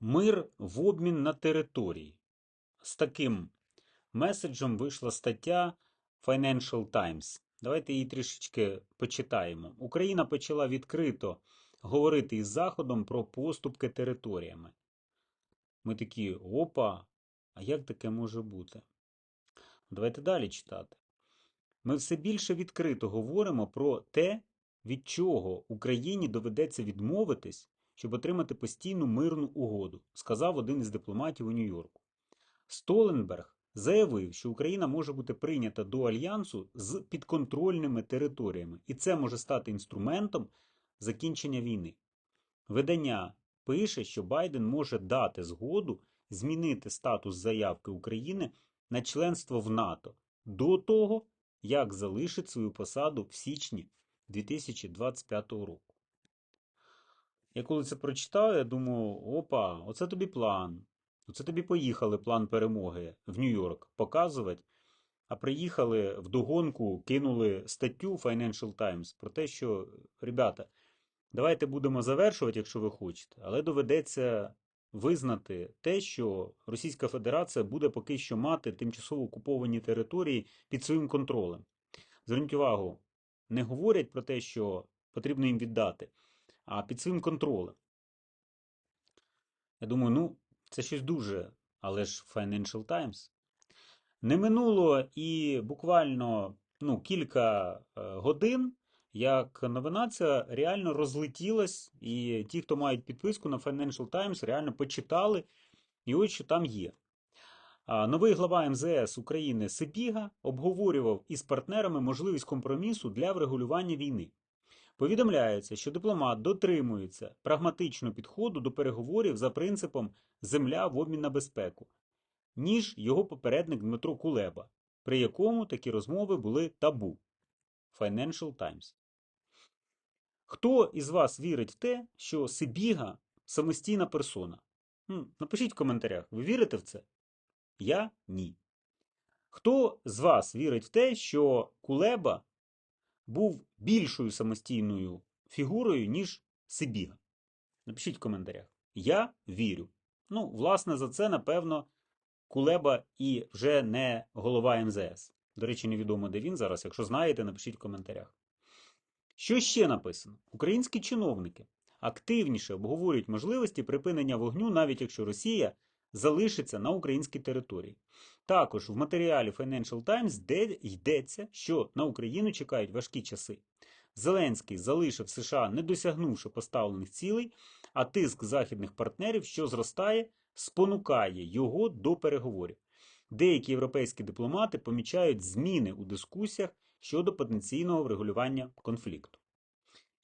Мир в обмін на території. З таким меседжем вийшла стаття Financial Times. Давайте її трішечки почитаємо. Україна почала відкрито говорити із Заходом про поступки територіями. Ми такі, опа, а як таке може бути? Давайте далі читати. Ми все більше відкрито говоримо про те, від чого Україні доведеться відмовитись, щоб отримати постійну мирну угоду, сказав один із дипломатів у Нью-Йорку. Столенберг заявив, що Україна може бути прийнята до альянсу з підконтрольними територіями, і це може стати інструментом закінчення війни. Видання пише, що Байден може дати згоду змінити статус заявки України на членство в НАТО до того, як залишить свою посаду в січні 2025 року. Я коли це прочитав, я думаю, опа, оце тобі план. Оце тобі поїхали план перемоги в Нью-Йорк показувати. А приїхали вдогонку, кинули статтю Financial Times про те, що, ребята, давайте будемо завершувати, якщо ви хочете, але доведеться визнати те, що Російська Федерація буде поки що мати тимчасово окуповані території під своїм контролем. Зверніть увагу, не говорять про те, що потрібно їм віддати, а під своїм контролем. Я думаю, ну, це щось дуже, але ж Financial Times. Не минуло і буквально ну, кілька е, годин, як новина ця реально розлетілась, і ті, хто мають підписку на Financial Times, реально почитали, і ось що там є. Новий глава МЗС України Сибіга обговорював із партнерами можливість компромісу для врегулювання війни. Повідомляється, що дипломат дотримується прагматичного підходу до переговорів за принципом земля в обмін на безпеку, ніж його попередник Дмитро Кулеба, при якому такі розмови були табу. Financial Times. Хто із вас вірить в те, що Сибіга самостійна персона? Напишіть в коментарях, ви вірите в це? Я ні. Хто з вас вірить в те, що Кулеба був більшою самостійною фігурою, ніж Сибіга? Напишіть в коментарях. Я вірю. Ну, власне, за це, напевно, Кулеба і вже не голова МЗС. До речі, невідомо, де він зараз. Якщо знаєте, напишіть в коментарях. Що ще написано? Українські чиновники активніше обговорюють можливості припинення вогню, навіть якщо Росія залишиться на українській території. Також в матеріалі Financial Times де йдеться, що на Україну чекають важкі часи. Зеленський залишив США, не досягнувши поставлених цілей, а тиск західних партнерів, що зростає, спонукає його до переговорів. Деякі європейські дипломати помічають зміни у дискусіях щодо потенційного врегулювання конфлікту.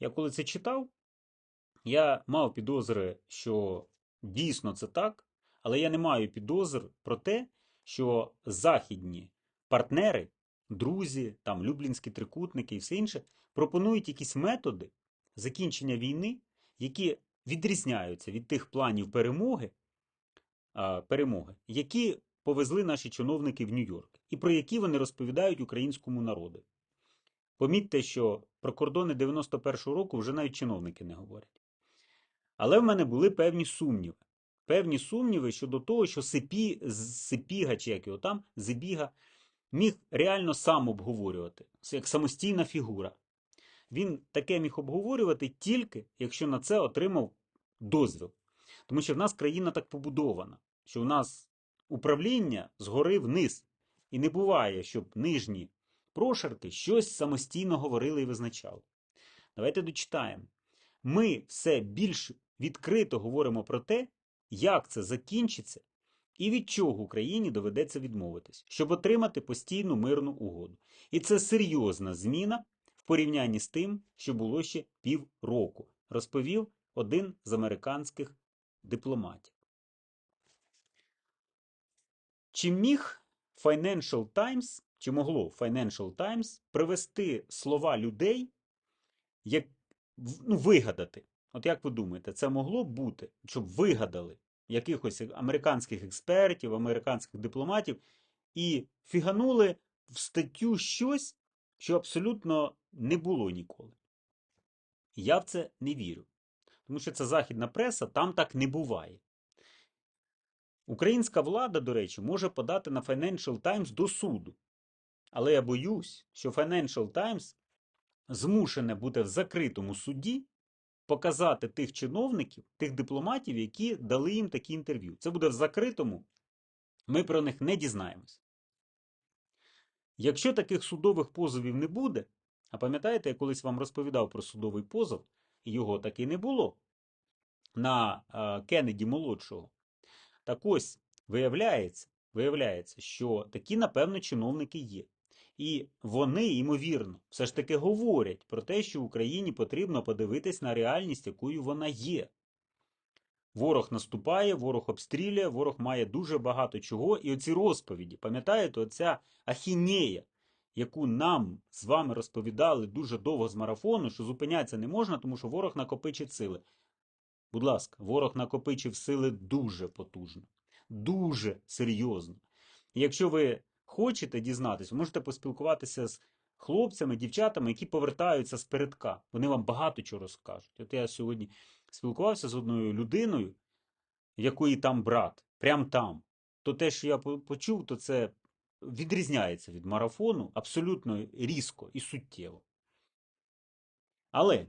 Я коли це читав, я мав підозри, що дійсно це так, але я не маю підозр про те, що західні партнери, друзі, там люблінські трикутники і все інше пропонують якісь методи закінчення війни, які відрізняються від тих планів перемоги, перемоги, які повезли наші чиновники в Нью-Йорк, і про які вони розповідають українському народу. Помітьте, що про кордони 91-го року вже навіть чиновники не говорять. Але в мене були певні сумніви. Певні сумніви щодо того, що Сипі, Сипіга, чи як його там, Зибіга, міг реально сам обговорювати, як самостійна фігура. Він таке міг обговорювати тільки, якщо на це отримав дозвіл. Тому що в нас країна так побудована, що в нас управління згори вниз. І не буває, щоб нижні прошарки щось самостійно говорили і визначали. Давайте дочитаємо. Ми все більш відкрито говоримо про те, як це закінчиться і від чого Україні доведеться відмовитись, щоб отримати постійну мирну угоду. І це серйозна зміна в порівнянні з тим, що було ще півроку, розповів один з американських дипломатів. Чи міг Financial Times, чи могло Financial Times привести слова людей, як ну, вигадати? От як ви думаєте, це могло б бути, щоб вигадали якихось американських експертів, американських дипломатів і фіганули в статтю щось, що абсолютно не було ніколи? Я в це не вірю. Тому що це західна преса, там так не буває. Українська влада, до речі, може подати на Financial Times до суду. Але я боюсь, що Financial Times змушене буде в закритому суді показати тих чиновників, тих дипломатів, які дали їм такі інтерв'ю. Це буде в закритому, ми про них не дізнаємось. Якщо таких судових позовів не буде, а пам'ятаєте, я колись вам розповідав про судовий позов, його таки не було на е, Кеннеді молодшого. Так ось, виявляється, виявляється, що такі, напевно, чиновники є. І вони, ймовірно, все ж таки говорять про те, що Україні потрібно подивитись на реальність, якою вона є. Ворог наступає, ворог обстрілює, ворог має дуже багато чого. І оці розповіді, пам'ятаєте, оця ахінея, яку нам з вами розповідали дуже довго з марафону, що зупинятися не можна, тому що ворог накопичить сили. Будь ласка, ворог накопичив сили дуже потужно, дуже серйозно. І якщо ви хочете дізнатися, можете поспілкуватися з хлопцями, дівчатами, які повертаються з передка. Вони вам багато чого розкажуть. От я сьогодні спілкувався з одною людиною, якої там брат, прям там. То те, що я почув, то це відрізняється від марафону абсолютно різко і суттєво. Але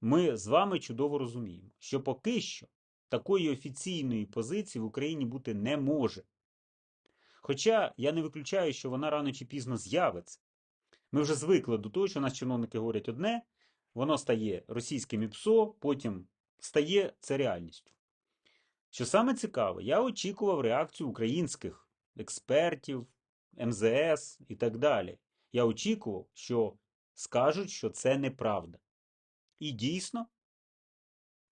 ми з вами чудово розуміємо, що поки що такої офіційної позиції в Україні бути не може. Хоча я не виключаю, що вона рано чи пізно з'явиться. Ми вже звикли до того, що нас чиновники говорять одне, воно стає російським ІПСО, потім стає це реальністю. Що саме цікаве, я очікував реакцію українських експертів, МЗС і так далі. Я очікував, що скажуть, що це неправда. І дійсно,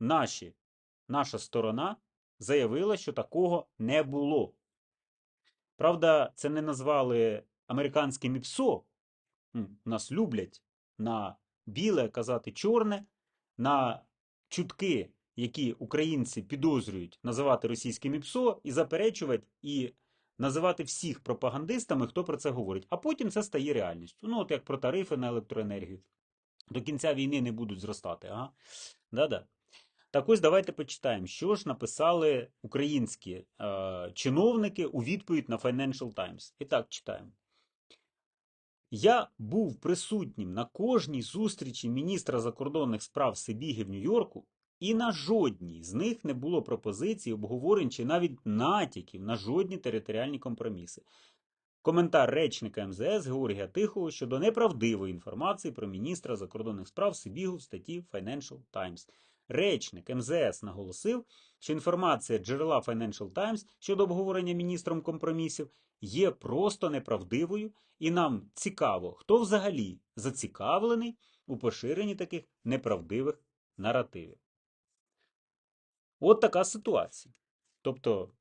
наші, наша сторона заявила, що такого не було. Правда, це не назвали американським ІПСО. Нас люблять на біле казати чорне, на чутки, які українці підозрюють називати російським ІПСО, і заперечувати, і називати всіх пропагандистами, хто про це говорить. А потім це стає реальністю. Ну, от як про тарифи на електроенергію. До кінця війни не будуть зростати. Ага. Да-да. Так ось давайте почитаємо, що ж написали українські е, чиновники у відповідь на Financial Times. І так читаємо. Я був присутнім на кожній зустрічі міністра закордонних справ Сибіги в Нью-Йорку, і на жодній з них не було пропозицій, обговорень чи навіть натяків на жодні територіальні компроміси. Коментар речника МЗС Георгія Тихого щодо неправдивої інформації про міністра закордонних справ Сибігу в статті Financial Times. Речник МЗС наголосив, що інформація джерела Financial Times щодо обговорення міністром компромісів є просто неправдивою, і нам цікаво, хто взагалі зацікавлений у поширенні таких неправдивих наративів. От така ситуація. Тобто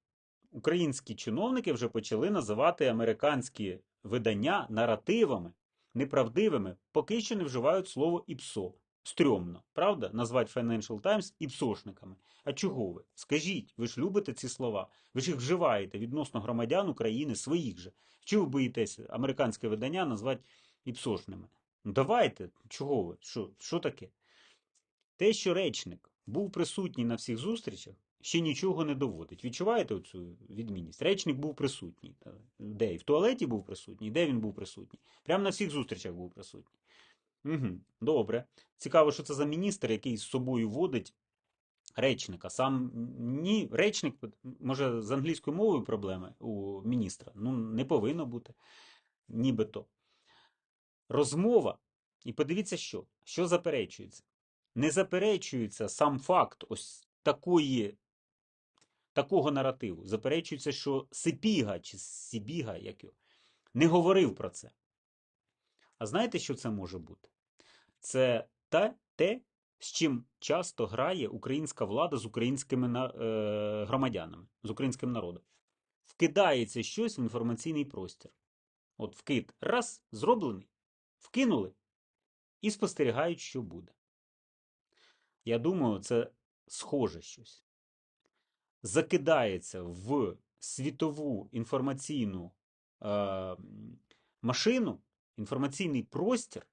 українські чиновники вже почали називати американські видання наративами неправдивими, поки що не вживають слово ІПСО. Стрьомно, правда? Назвати Financial Times іпсошниками. А чого ви? Скажіть, ви ж любите ці слова, ви ж їх вживаєте відносно громадян України своїх же. Чого ви боїтеся американське видання назвати іпсошними? Ну давайте, чого ви? Що, що таке? Те, що речник був присутній на всіх зустрічах, ще нічого не доводить. Відчуваєте оцю відмінність? Речник був присутній. Де? І в туалеті був присутній, де він був присутній? Прямо на всіх зустрічах був присутній. Угу, добре. Цікаво, що це за міністр, який з собою водить речника. Сам ні, речник, може, з англійською мовою проблеми у міністра. Ну, не повинно бути. Нібито. Розмова. І подивіться, що? Що заперечується? Не заперечується сам факт ось такої, такого наративу. Заперечується, що Сипіга чи Сібіга, як його, не говорив про це. А знаєте, що це може бути? Це та, те, з чим часто грає українська влада з українськими е, громадянами, з українським народом. Вкидається щось в інформаційний простір. От вкид раз, зроблений, вкинули і спостерігають, що буде. Я думаю, це схоже щось. Закидається в світову інформаційну е, машину, інформаційний простір,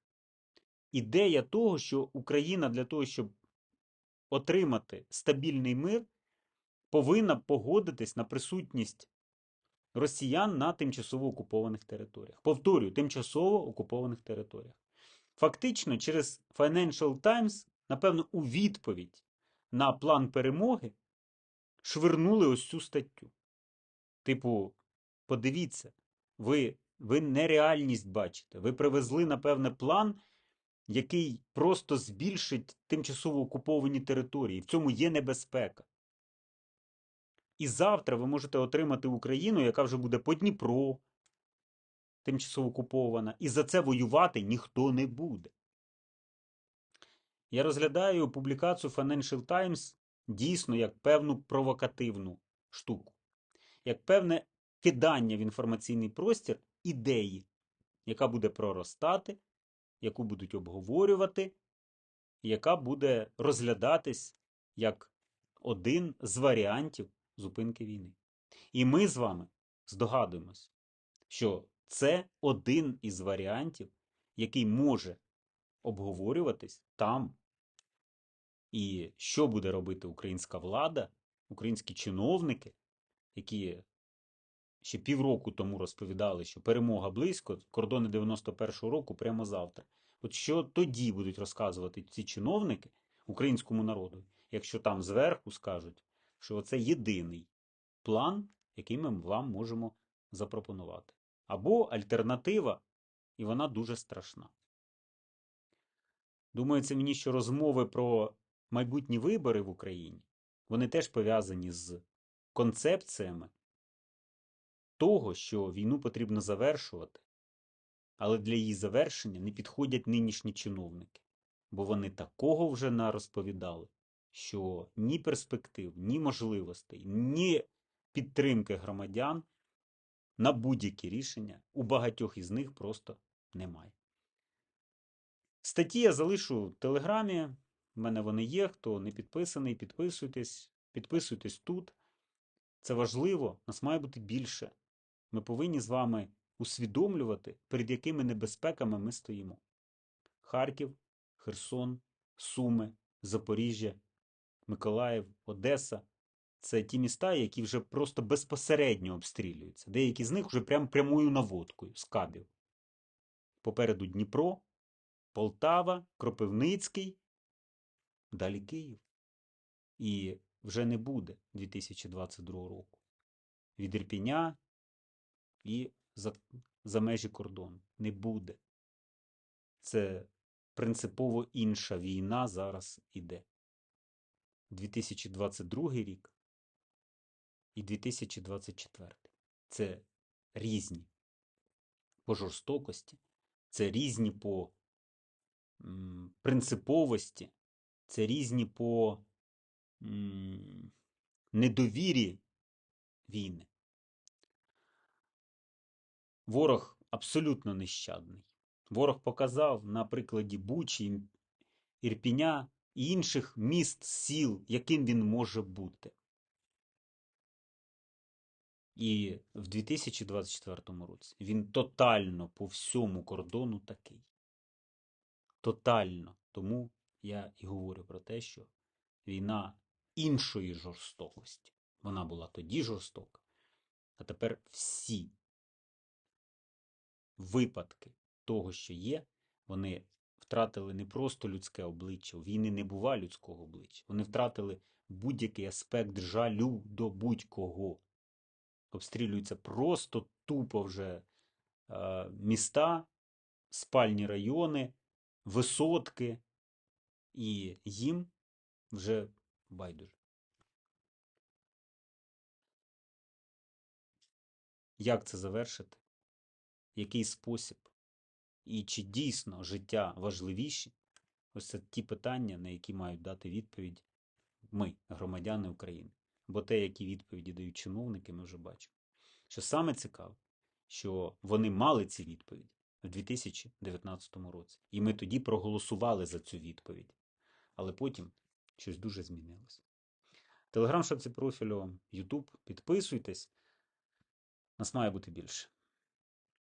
ідея того, що Україна для того, щоб отримати стабільний мир, повинна погодитись на присутність росіян на тимчасово окупованих територіях. Повторюю, тимчасово окупованих територіях. Фактично, через Financial Times, напевно, у відповідь на план перемоги швирнули ось цю статтю. Типу, подивіться, ви, ви нереальність бачите. Ви привезли, напевне, план, який просто збільшить тимчасово окуповані території. В цьому є небезпека. І завтра ви можете отримати Україну, яка вже буде по Дніпро, тимчасово окупована, і за це воювати ніхто не буде. Я розглядаю публікацію Financial Times дійсно як певну провокативну штуку, як певне кидання в інформаційний простір ідеї, яка буде проростати, яку будуть обговорювати, яка буде розглядатись як один з варіантів зупинки війни. І ми з вами здогадуємось, що це один із варіантів, який може обговорюватись там. І що буде робити українська влада, українські чиновники, які ще півроку тому розповідали, що перемога близько, кордони 91-го року прямо завтра. От що тоді будуть розказувати ці чиновники українському народу, якщо там зверху скажуть, що це єдиний план, який ми вам можемо запропонувати. Або альтернатива, і вона дуже страшна. Думається мені, що розмови про майбутні вибори в Україні, вони теж пов'язані з концепціями того, що війну потрібно завершувати, але для її завершення не підходять нинішні чиновники, бо вони такого вже нарозповідали, що ні перспектив, ні можливостей, ні підтримки громадян на будь-які рішення у багатьох із них просто немає. Статті я залишу в Телеграмі. В мене вони є. Хто не підписаний, підписуйтесь, підписуйтесь тут. Це важливо, нас має бути більше. Ми повинні з вами усвідомлювати, перед якими небезпеками ми стоїмо. Харків, Херсон, Суми, Запоріжжя, Миколаїв, Одеса це ті міста, які вже просто безпосередньо обстрілюються. Деякі з них вже прям прямою наводкою з кабів. Попереду Дніпро, Полтава, Кропивницький, далі Київ. І вже не буде 2022 року. Від Ірпіня і за, за межі кордону. Не буде. Це принципово інша війна зараз іде. 2022 рік і 2024. Це різні по жорстокості, це різні по принциповості, це різні по недовірі війни. Ворог абсолютно нещадний. Ворог показав на прикладі Бучі, Ірпіня і інших міст, сіл, яким він може бути. І в 2024 році він тотально по всьому кордону такий. Тотально. Тому я і говорю про те, що війна іншої жорстокості. Вона була тоді жорстока, а тепер всі випадки того, що є, вони втратили не просто людське обличчя. Війни не буває людського обличчя. Вони втратили будь-який аспект жалю до будь-кого. Обстрілюються просто тупо вже е, міста, спальні райони, висотки, і їм вже байдуже. Як це завершити? Який спосіб? І чи дійсно життя важливіші? Ось це ті питання, на які мають дати відповідь ми, громадяни України. Бо те, які відповіді дають чиновники, ми вже бачимо. Що саме цікаве, що вони мали ці відповіді в 2019 році. І ми тоді проголосували за цю відповідь. Але потім щось дуже змінилось. Телеграм шапці профілю, Ютуб, підписуйтесь. Нас має бути більше.